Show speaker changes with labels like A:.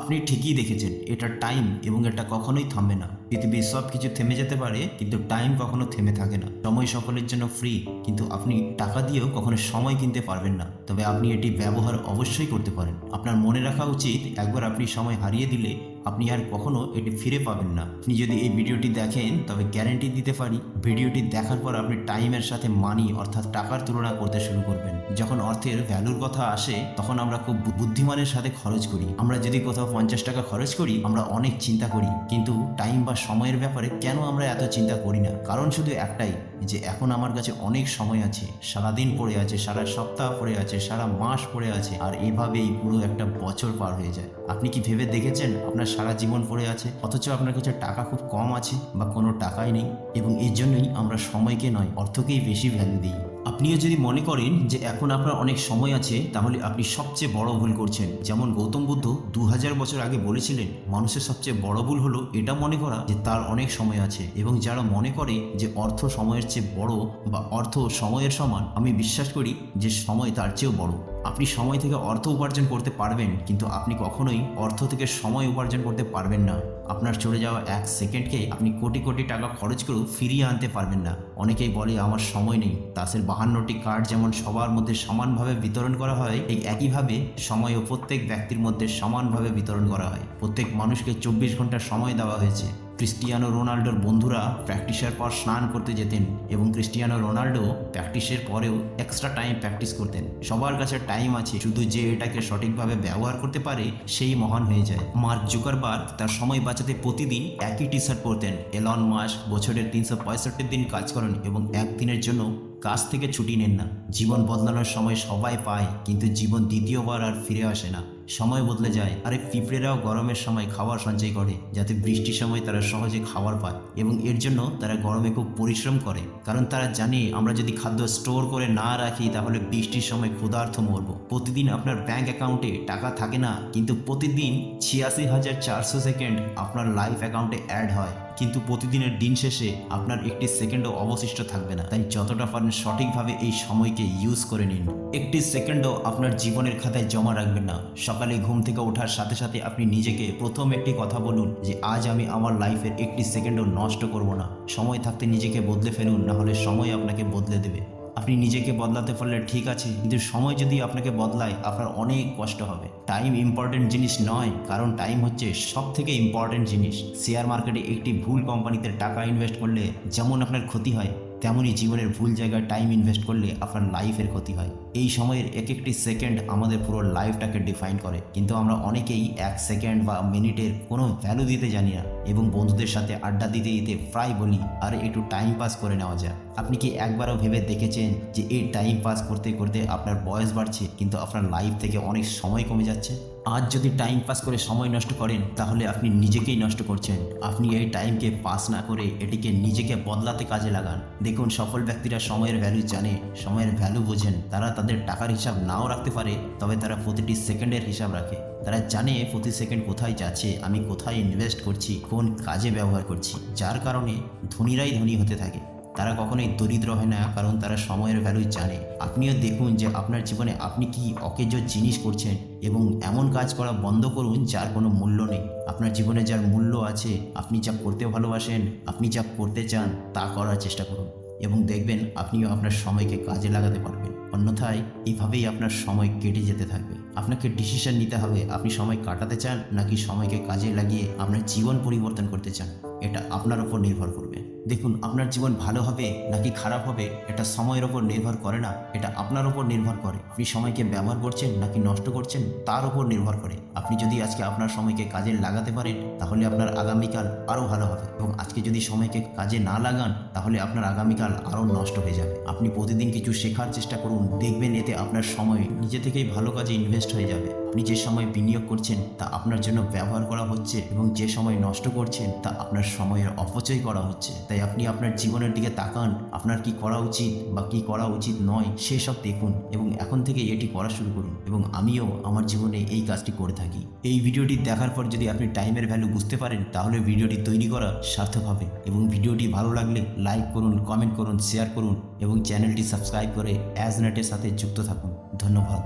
A: আপনি ঠিকই দেখেছেন এটা টাইম এবং এটা কখনোই থামবে না। পৃথিবীর সব কিছু থেমে যেতে পারে, কিন্তু টাইম কখনো থেমে থাকে না। সময় সকলের জন্য ফ্রি কিন্তু আপনি টাকা দিয়েও কখনো সময় কিনতে পারবেন না। তবে আপনি এটি ব্যবহার অবশ্যই করতে পারেন। আপনার মনে রাখা উচিত, একবার আপনি সময় হারিয়ে দিলে আপনি আর কখনো এটি ফিরে পাবেন না। আপনি যদি এই ভিডিওটি দেখেন, তবে গ্যারেন্টি দিতে পারি, ভিডিওটি দেখার পর আপনি টাইমের সাথে মানি অর্থাৎ টাকার তুলনা করতে শুরু করবেন। যখন অর্থের ভ্যালুর কথা আসে, তখন আমরা খুব বুদ্ধিমানের সাথে খরচ করি। আমরা যদি কোথাও পঞ্চাশ টাকা খরচ করি, আমরা অনেক চিন্তা করি। কিন্তু টাইম বা সময়ের ব্যাপারে কেন আমরা এত চিন্তা করি না? কারণ শুধু একটাই, যে এখন আমার কাছে অনেক সময় আছে সারা দিন পড়ে আছে, সারা সপ্তাহ পড়ে আছে, সারা মাস পড়ে আছে, আর এভাবেই পুরো একটা বছর পার হয়ে যায়। আপনি কি ভেবে দেখেছেন আপনার সারা জীবন পড়ে আছে? অথচ আপনার কাছে টাকা খুব কম আছে বা কোনো টাকাই নেই, এবং এর জন্যই আমরা সময়কে নয়, অর্থকেই বেশি ভ্যালু দিই। আপনিও যদি মনে করেন যে এখন আপনার অনেক সময় আছে, তাহলে আপনি সবচেয়ে বড় ভুল করছেন। যেমন গৌতম বুদ্ধ দু হাজার বছর আগে বলেছিলেন, মানুষের সবচেয়ে বড় ভুল হলো এটা মনে করা যে তার অনেক সময় আছে। এবং যারা মনে করে যে অর্থ সময়ের চেয়ে বড় বা অর্থ সময়ের সমান, আমি বিশ্বাস করি যে সময় তার চেয়েও বড়। আপনি সময় থেকে অর্থ উপার্জন করতে পারবেন, কিন্তু আপনি কখনোই অর্থ থেকে সময় উপার্জন করতে পারবেন না। আপনার চলে যাওয়া এক সেকেন্ডকে আপনি কোটি কোটি টাকা খরচ করেও ফিরিয়ে আনতে পারবেন না। অনেকেই বলে, আমার সময় নেই। তাসের বাহান্নটি কার্ড যেমন সবার মধ্যে সমানভাবে বিতরণ করা হয় এই একইভাবে সময়ও প্রত্যেক ব্যক্তির মধ্যে সমানভাবে বিতরণ করা হয়। প্রত্যেক মানুষকে চব্বিশ ঘণ্টা সময় দেওয়া হয়েছে। ক্রিস্টিয়ানো রোনাল্ডোর বন্ধুরা প্র্যাকটিসের পর স্নান করতে যেতেন এবং ক্রিস্টিয়ানো রোনাল্ডো প্র্যাকটিসের পরেও এক্সট্রা টাইম প্র্যাকটিস করতেন। সবার কাছে টাইম আছে, শুধু যে এটাকে সঠিকভাবে ব্যবহার করতে পারে, সেই মহান হয়ে যায়। মার্ক জুকারবার্গ তার সময় বাঁচাতে প্রতিদিন একই টি শার্ট পরতেন। এলন মাস বছরের তিনশো পঁয়ষট্টি দিন কাজ করেন এবং একদিনের জন্য কাজ থেকে ছুটি নেন না। জীবন বদলানোর সময় সবাই পায়, কিন্তু জীবন দ্বিতীয়বার আর ফিরে আসে না। সময় বদলে যায়। আরে পিঁপড়েরাও গরমের সময় খাবার সঞ্চয় করে, যাতে বৃষ্টির সময় তারা সহজে খাবার পায় এবং এর জন্য তারা গরমে খুব পরিশ্রম করে। কারণ তারা জানে, আমরা যদি খাদ্য স্টোর করে না রাখি, তাহলে বৃষ্টির সময় ক্ষুধার্থ মরব। প্রতিদিন আপনার ব্যাংক অ্যাকাউন্টে টাকা থাকে না, কিন্তু প্রতিদিন ছিয়াশি হাজার চারশো সেকেন্ড আপনার লাইফ অ্যাকাউন্টে অ্যাড হয়। কিন্তু প্রতিদিনের দিন শেষে আপনার একটি সেকেন্ডও অবশিষ্ট থাকবে না। তাই যতটা পারেন সঠিকভাবে এই সময়কে ইউজ করে নিন। একটি সেকেন্ডও আপনার জীবনের খাতায় জমা রাখবেন না। সকালে ঘুম থেকে ওঠার সাথে সাথে আপনি নিজেকে প্রথম একটি কথা বলুন যে, আজ আমি আমার লাইফের একটি সেকেন্ডও নষ্ট করব না। সময় থাকতে নিজেকে বদলে ফেলুন না হলে সময় আপনাকে বদলে দেবে। আপনি নিজেকে বদলাতে পারলে ঠিক আছে, কিন্তু সময় যদি আপনাকে বদলায়, আপনার অনেক কষ্ট হবে। টাইম ইম্পর্টেন্ট জিনিস নয়, কারণ টাইম হচ্ছে সব থেকে ইম্পর্টেন্ট জিনিস শেয়ার মার্কেটে একটি ভুল কোম্পানিতে টাকা ইনভেস্ট করলে যেমন আপনার ক্ষতি হয় তেমনই জীবনের ভুল জায়গায় টাইম ইনভেস্ট করলে আপনার লাইফের ক্ষতি হয়। এই সময়ের এক একটি সেকেন্ড আমাদের পুরো লাইফটাকে ডিফাইন করে। কিন্তু আমরা অনেকেই এক সেকেন্ড বা মিনিটের কোনো ভ্যালু দিতে জানি না এবং বন্ধুদের সাথে আড্ডা দিতে দিতে প্রায় বলি, আর, একটু টাইম পাস করে নেওয়া যায় আপনি কি একবারও ভেবে দেখেছেন যে এই টাইম পাস করতে করতে আপনার বয়স বাড়ছে, কিন্তু আপনার লাইফ থেকে অনেক সময় কমে যাচ্ছে? আজ যদি টাইম পাস করে সময় নষ্ট করেন, তাহলে আপনি নিজেকেই নষ্ট করছেন। আপনি এই টাইমকে পাস না করে এটিকে নিজেকে বদলাতে কাজে লাগান। দেখুন, সফল ব্যক্তিরা সময়ের ভ্যালু জানে, সময়ের ভ্যালু বোঝেন। তারা তাদের টাকার হিসাব নাও রাখতে পারে, তবে তারা প্রতিটি সেকেন্ডের হিসাব রাখে। তারা জানে প্রতি সেকেন্ড কোথায় যাচ্ছে, আমি কোথায় ইনভেস্ট করছি, কোন কাজে ব্যবহার করছি। যার কারণে ধনীরাই ধনী হতে থাকে। তারা কখনোই দরিদ্র হয় না, কারণ তারা সময়ের ভ্যালু জানে। আপনিও দেখুন যে আপনার জীবনে আপনি কি অকেজ জিনিস করছেন এবং এমন কাজ করা বন্ধ করুন যার কোনো মূল্য নেই। আপনার জীবনে যার মূল্য আছে, আপনি যা করতে ভালোবাসেন, আপনি যা করতে চান, তা করার চেষ্টা করুন এবং দেখবেন আপনিও আপনার সময়কে কাজে লাগাতে পারবেন। অন্যথায় এইভাবেই আপনার সময় কেটে যেতে থাকবে। আপনাকে ডিসিশন নিতে হবে, আপনি সময় কাটাতে চান নাকি সময়কে কাজে লাগিয়ে আপনার জীবন পরিবর্তন করতে চান? এটা আপনার ওপর নির্ভর করবে। দেখুন, আপনার জীবন ভালো হবে নাকি খারাপ হবে, এটা সময়ের ওপর নির্ভর করে না, এটা আপনার ওপর নির্ভর করে। আপনি সময়কে ব্যবহার করছেন নাকি নষ্ট করছেন, তার উপর নির্ভর করে। আপনি যদি আজকে আপনার সময়কে কাজে লাগাতে পারেন, তাহলে আপনার আগামীকাল আরও ভালো হবে। এবং আজকে যদি সময়কে কাজে না লাগান, তাহলে আপনার আগামীকাল আরও নষ্ট হয়ে যাবে। আপনি প্রতিদিন কিছু শেখার চেষ্টা করুন, দেখবেন এতে আপনার সময় নিজে থেকেই ভালো কাজে ইনভেস্ট হয়ে যাবে। আপনি যে সময় বিনিয়োগ করছেন তা আপনার জন্য ব্যবহার করা হচ্ছে এবং যে সময় নষ্ট করছেন তা আপনার সময়ের অপচয় করা হচ্ছে। তাই আপনি আপনার জীবনের দিকে তাকান, আপনার কি করা উচিত বা কি করা উচিত নয় সেসব দেখুন এবং এখন থেকে এটি করা শুরু করুন এবং আমিও আমার জীবনে এই কাজটি করে থাকি। এই ভিডিওটি দেখার পর যদি আপনি টাইমের ভ্যালু বুঝতে পারেন, তাহলে ভিডিওটি তৈরি করা সার্থক হবে এবং ভিডিওটি ভালো লাগলে লাইক করুন, কমেন্ট করুন, শেয়ার করুন এবং চ্যানেলটি সাবস্ক্রাইব করে অ্যাজ নেটের সাথে যুক্ত থাকুন। ধন্যবাদ।